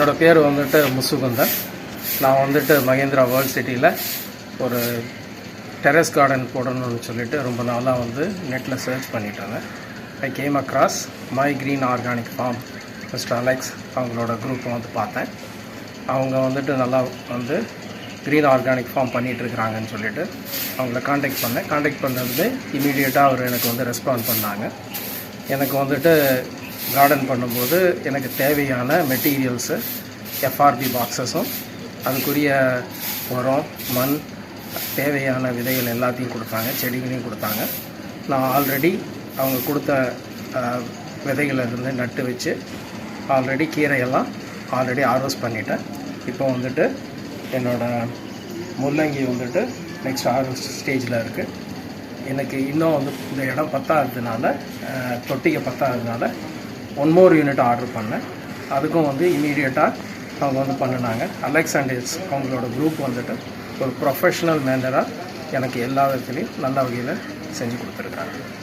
என்னோடய பேர் வந்துட்டு முசுகுந்தன். நான் வந்துட்டு மகேந்திரா வேர்ல்ட் சிட்டியில் ஒரு டெரஸ் கார்டன் போடணும்னு சொல்லிட்டு ரொம்ப நாளாக வந்து நெட்டில் சர்ச் பண்ணிட்டு இருந்தேன் I came across my green organic farm mister Alex அவங்களோட குரூப்பை வந்து பார்த்தேன். அவங்க வந்துட்டு நல்லா வந்து க்ரீன் ஆர்கானிக் ஃபார்ம் பண்ணிகிட்ருக்குறாங்கன்னு சொல்லிட்டு அவங்கள காண்டாக்ட் பண்ணேன். காண்டாக்ட் பண்ணது இமீடியட்டாக அவர் எனக்கு வந்து ரெஸ்பாண்ட் பண்ணாங்க. எனக்கு வந்துட்டு கார்டன் பண்ணும்போது எனக்கு தேவையான மெட்டீரியல்ஸு எஃப்ஆர்பி பாக்ஸஸும் அதுக்குரிய உரம் மண் தேவையான விதைகள் எல்லாத்தையும் கொடுத்தாங்க செடிகளையும் கொடுத்தாங்க. நான் ஆல்ரெடி அவங்க கொடுத்த அஹ், விதைகளை இருந்து நட்டு வச்சு ஆல்ரெடி கீரையெல்லாம் ஆல்ரெடி ஆர்வஸ் பண்ணிட்டேன். இப்போ வந்துட்டு என்னோடய முள்ளங்கி வந்துட்டு நெக்ஸ்ட் ஆர்வஸ்ட் ஸ்டேஜில் இருக்குது எனக்கு இன்னும் வந்து இந்த இடம் பத்தாததுனால தொட்டிகை பத்தாததுனால ஒன் மோர் யூனிட் ஆர்டர் பண்ணேன். அதுக்கும் வந்து இமீடியட்டாக அவங்க வந்து பண்ணினாங்க. அலெக்சாண்டர்ஸ் அவங்களோட குரூப் வந்துட்டு ஒரு ப்ரொஃபஷ்னல் மேனராக எனக்கு எல்லா விதத்துலேயும் நல்ல வகையில் செஞ்சு கொடுத்துருக்காங்க.